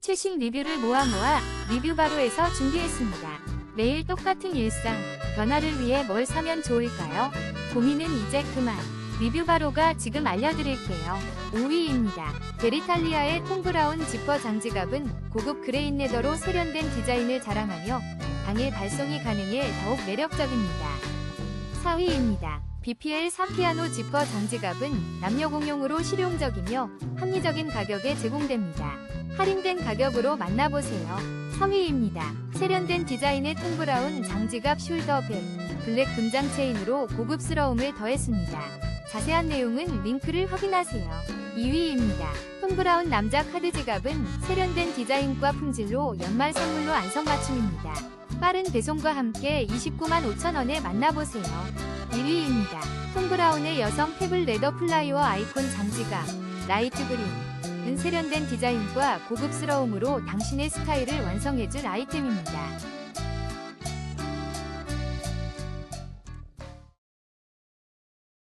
최신 리뷰를 모아 모아 리뷰 바로에서 준비했습니다. 매일 똑같은 일상, 변화를 위해 뭘 사면 좋을까요? 고민은 이제 그만. 리뷰 바로가 지금 알려드릴게요. 5위입니다. 베리탈리아의 톰브라운 지퍼 장지갑은 고급 그레인 레더로 세련된 디자인을 자랑하며 당일 발송이 가능해 더욱 매력적입니다. 4위입니다. BPL 3피아노 지퍼 장지갑은 남녀 공용으로 실용적이며 합리적인 가격에 제공됩니다. 할인된 가격으로 만나보세요. 3위입니다. 세련된 디자인의 톰브라운 장지갑 숄더백, 블랙 금장 체인으로 고급스러움을 더했습니다. 자세한 내용은 링크를 확인하세요. 2위입니다. 톰브라운 남자 카드 지갑은 세련된 디자인과 품질로 연말 선물로 안성맞춤입니다. 빠른 배송과 함께 29만 5천원에 만나보세요. 1위입니다. 톰브라운의 여성 페블 레더 플라이어 아이콘 장지갑, 라이트 그린. 은 세련된 디자인과 고급스러움으로 당신의 스타일을 완성해줄 아이템입니다.